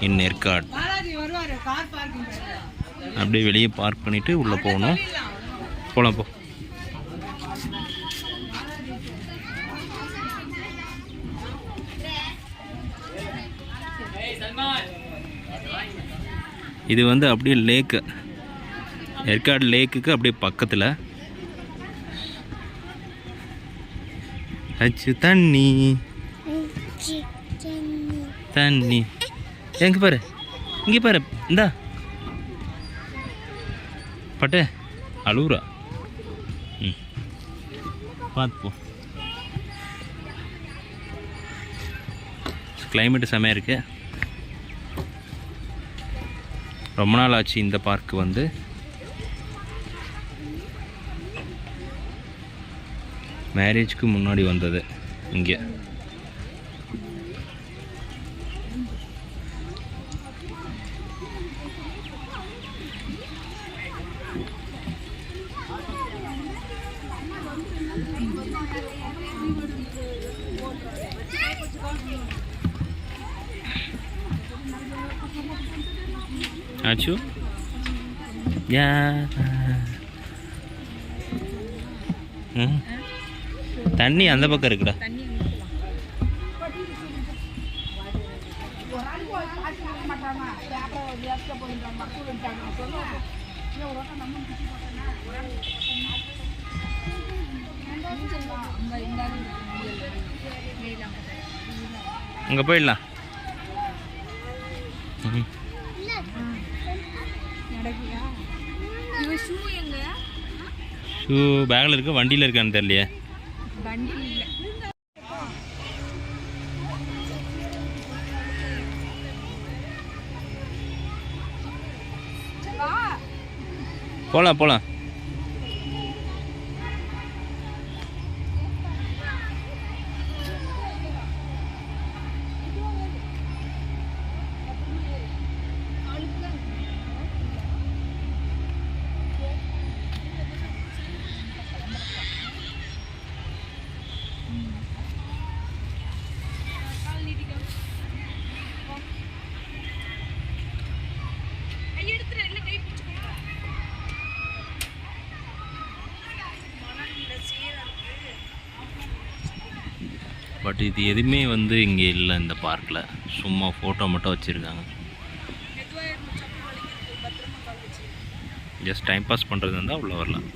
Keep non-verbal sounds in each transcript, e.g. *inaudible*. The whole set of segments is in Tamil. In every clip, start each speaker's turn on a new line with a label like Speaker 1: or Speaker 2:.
Speaker 1: இன்
Speaker 2: பார்க்கிங்
Speaker 1: அப்படியே வெளியே பார்க் பண்ணிவிட்டு உள்ளே போகணும். போகலாம் போ. இது வந்து அப்படியே லேக்கு ஏற்காடு லேக்குக்கு அப்படியே பக்கத்தில். அச்சு தண்ணி. தண்ணி. எங்கே பாரு? இங்கே பாரு இந்தா. பட்டு. அழுவுறா. ம். பார்த்து போ. கிளைமேட்டு செமையாக இருக்கு. ரொம்ப நாள் ஆச்சு இந்த பார்க்கு வந்து. மேரேஜ்க்கு முன்னாடி வந்தது. இங்கே. ஆச்சு யா ம். தண்ணி அந்த பக்கம் இருக்குடா அங்கே போயிடலாம் ம்.
Speaker 2: இவ ஷூ எங்க
Speaker 1: ஷூ பேக்கில் இருக்கு வண்டியில் இருக்கான்னு தெரியலையே. போகலாம் போகலாம் பட் இது எதுவுமே வந்து இங்கே இல்லை இந்த பார்க்கில். சும்மா ஃபோட்டோ மட்டும் வச்சுருக்காங்க. ஜஸ்ட் டைம் பாஸ் பண்ணுறது இருந்தால் உள்ளே வரலாம்.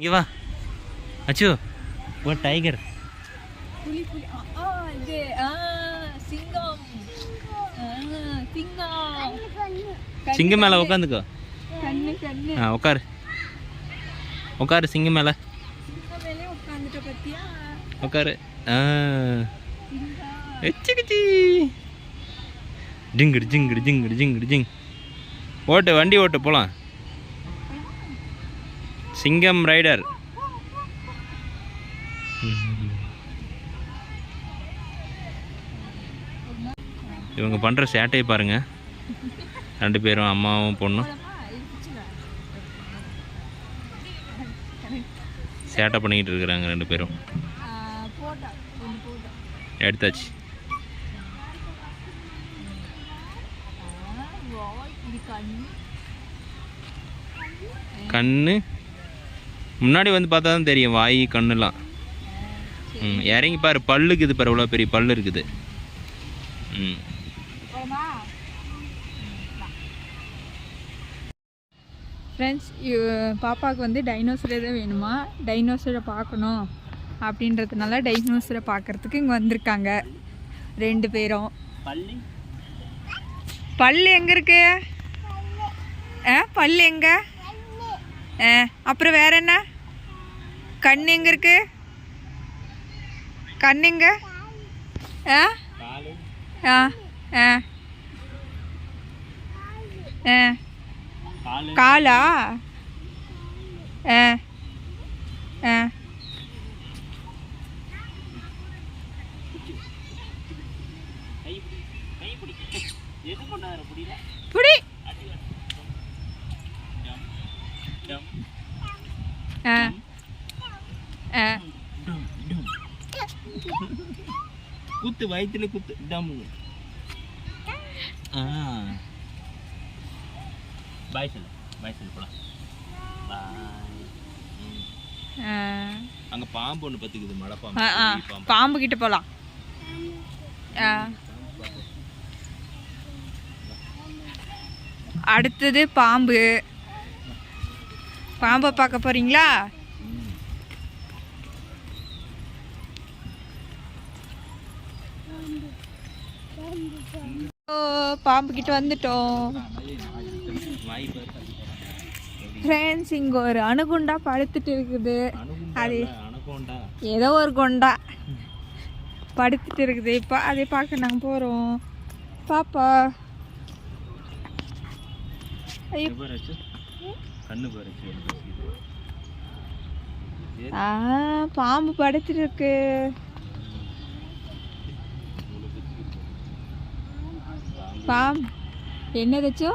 Speaker 1: இங்கே வா. அச்சு ஓ டைகர்
Speaker 2: புலி புலி. ஆ, ஆ இது ஆ சிங்கம். ஆ சிங்கம்.
Speaker 1: சிங்கம் மேலே உட்காந்துக்கோ ஆ உட்காரு உட்காரு சிங்கம் மேலே. உட்காரு எச்சிக்கிச்சி ஜிங்குடு ஜிங்குடு ஜிங்குடு ஜிங்குடு ஜிங். ஓட்டு வண்டி ஓட்டு போகலாம் சிங்கம் ரைடர். இவங்க பண்ணுற சேட்டையை பாருங்க. ரெண்டு பேரும் அம்மாவும் பொண்ணும். சேட்டை பண்ணிக்கிட்டு இருக்கிறாங்க ரெண்டு பேரும். எடுத்தாச்சு.
Speaker 2: கண் கண்ணு.
Speaker 1: முன்னாடி வந்து பார்த்தா தான் தெரியும் வாய் கண்ணுலாம். ம் இறங்கி பாரு பல்லுக்கு இது பாரு எவ்வளோ பெரிய பல்லு இருக்குது. ம்.
Speaker 2: ஃப்ரெண்ட்ஸ் பாப்பாவுக்கு வந்து டைனோசரே தான் வேணுமா? டைனோசரை பார்க்கணும் அப்படின்றதுனால டைனோசரை பார்க்கறதுக்கு இங்கே வந்திருக்காங்க. ரெண்டு பேரும்.
Speaker 1: பல்லு.
Speaker 2: பல் எங்கே இருக்கு? ஆ பல் எங்க? ஆ அப்புறம் வேற என்ன? கண் எங்க இருக்கு? கண் எங்க? ஆ? ஆ ஆ. ஆ. காலா. ஆ. ஆ. புடி ஆ. ஆ.
Speaker 1: குத்து வயிற்றுல குத்து. டம்மு ஆ. பாய் சொல்லு. பாய் சொல்லு. அங்க பாம்பு ஒன்று பத்துக்குது மலை
Speaker 2: ஆ,
Speaker 1: பாம்பு பாம்பு.
Speaker 2: கிட்ட போலாம். ஆ. அடுத்தது பாம்பு. பாம்பை பார்க்க. ஓ பாம்பு கிட்ட வந்துட்டோம் ஃப்ரெண்ட்ஸ் இங்கே ஒரு அணுகுண்டா படுத்துட்டு இருக்குது. அது- ஏதோ ஒரு கொண்டா. படுத்துட்டு இருக்குது. இப்போ அதை பார்க்க நாங்கள் போகிறோம் பாப்பா. பாம்பு படுத்துட்டு இருக்கு. பாம்பு என்னதாச்சோ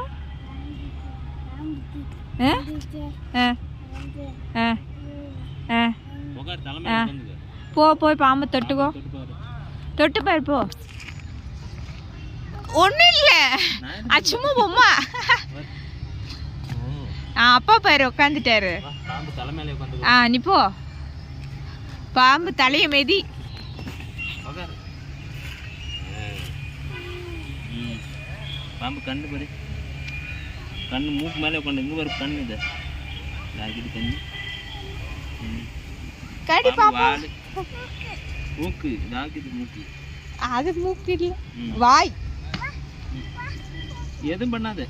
Speaker 2: போ போய் பாம்பை தொட்டுக்கோ.
Speaker 1: தொட்டு பாரு.
Speaker 2: போ. ஒன்றும் இல்லை.
Speaker 1: அச்சுமா
Speaker 2: சும்மா பொம்மா. ஆ அப்பா பாரு உட்காந்துட்டாரு ஆ நீ போ. பாம்பு தலைய மெதி.
Speaker 1: பாம்பு கண்டு பாரு. கண்ணு மூக்கு மேலே உட்காந்து இங்கே பாரு கண்ணு இது லாகிட்டு கண்ணு.
Speaker 2: கடி
Speaker 1: வாலு. மூக்கு லாகிட்டு மூக்கு
Speaker 2: அது மூக்கு இல்லை. வாய்
Speaker 1: எதுவும் பண்ணாத.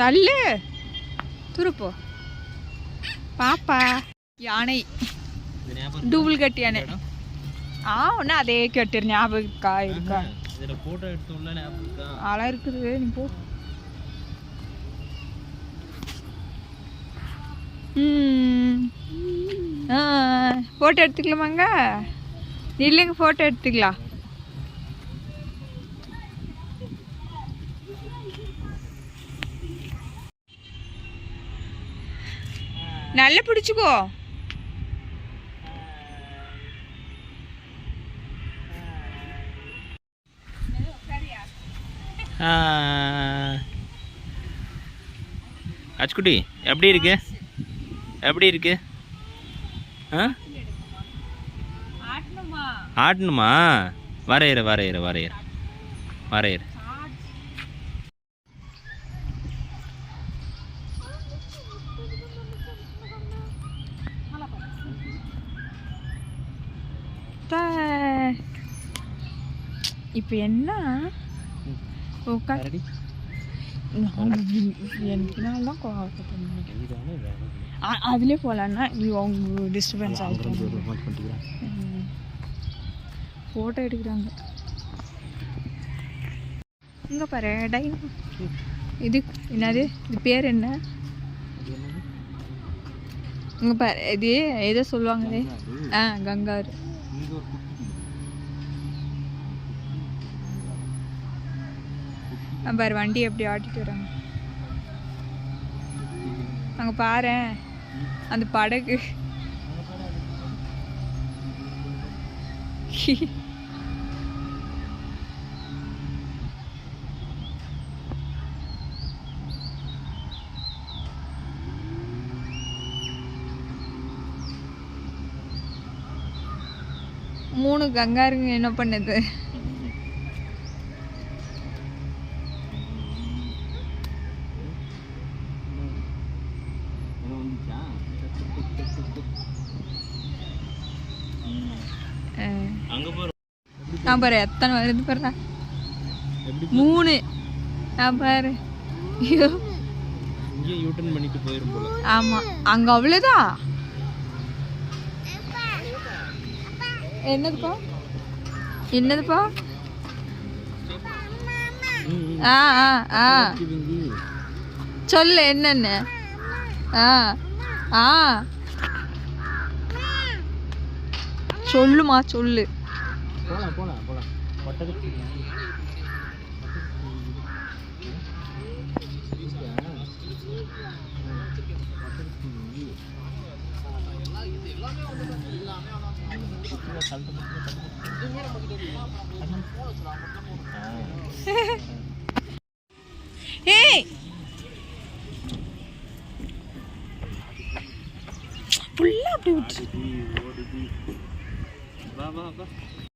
Speaker 2: தள்ளு துருப்போ. பாப்பா. யானை.
Speaker 1: இது ஞாபகம்
Speaker 2: டூபிள் கட் யானை? ஆ ஒன்று அதே கட்டு ஞாபகம் இருக்கா? இருக்கா
Speaker 1: ஞாபகம்
Speaker 2: இருக்குது நீ போ. ஃபோட்டோ எடுத்துக்கலாமாங்க? இல்லைங்க ஃபோட்டோ எடுத்துக்கலாம். நல்லா பிடிச்சிக்கோ.
Speaker 1: அச்சுக்குட்டி எப்படி இருக்கு? எப்படி இருக்கு? ஆ? ஆடணுமா வரையிற வரையிற வரையிற வரையிற
Speaker 2: இப்போ என்ன? உட்காந்து எனக்கு நான்லாம் அதுலேயே போகலான்னா இது அவங்க டிஸ்டர்பன்ஸ் ஆகிட்டு ஃபோட்டோ எடுக்கிறாங்க. இங்கே பாரு டைன். இது என்னது? இது பேர் என்ன? இங்கே பாரு இது ஏதோ சொல்லுவாங்களே. ஆ கங்காரு. ஆ, பாரு வண்டி எப்படி ஆட்டிட்டு வராங்க. அங்கே பாரு அந்த படகு. மூணு கங்காருங்க என்ன பண்ணுது? நான் பாரு எத்தனை வருது பாரு
Speaker 1: எப்படி
Speaker 2: மூணு. நான் பாரு. ஐயோ.
Speaker 1: இங்கே யூட்டன் பண்ணிட்டு போயிரும் போல.
Speaker 2: ஆமா. அங்க அவ்வளவுதான் என்னதுப்பா? என்னதுப்பா? ஆ ஆ ஆ. சொல்லு என்னென்ன? ஆ ஆ. சொல்லுமா சொல்லு.
Speaker 1: போலாம் *laughs*
Speaker 2: ஃபுல்லாக அப்படி விட்டு
Speaker 3: வா வா.